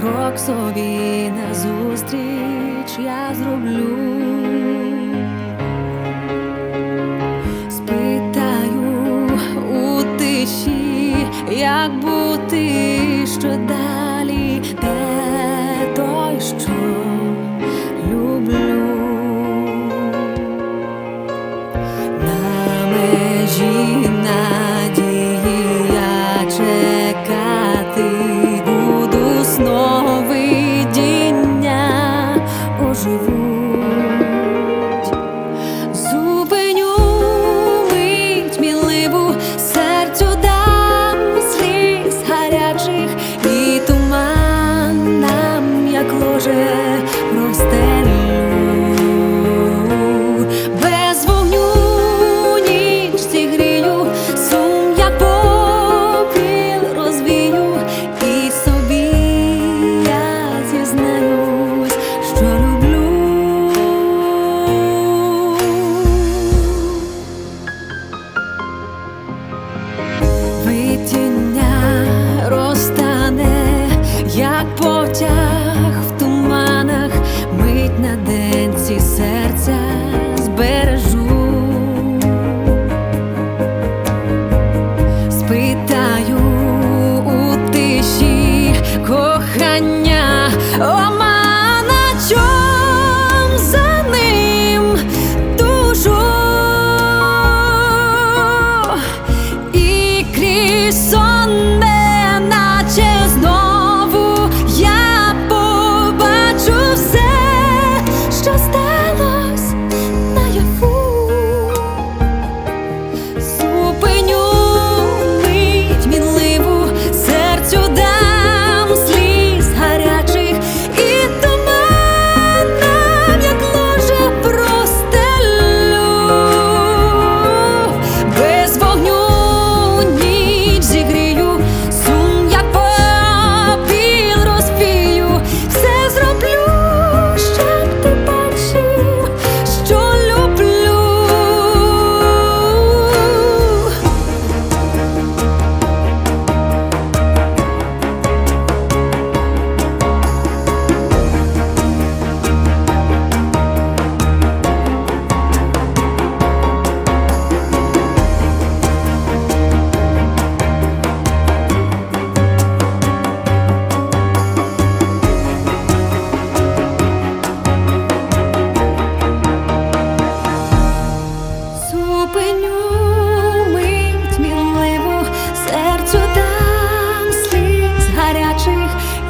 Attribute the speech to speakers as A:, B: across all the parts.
A: крок собі назустріч я зроблю. як потяг.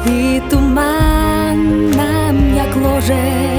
A: і туман нам як ложе.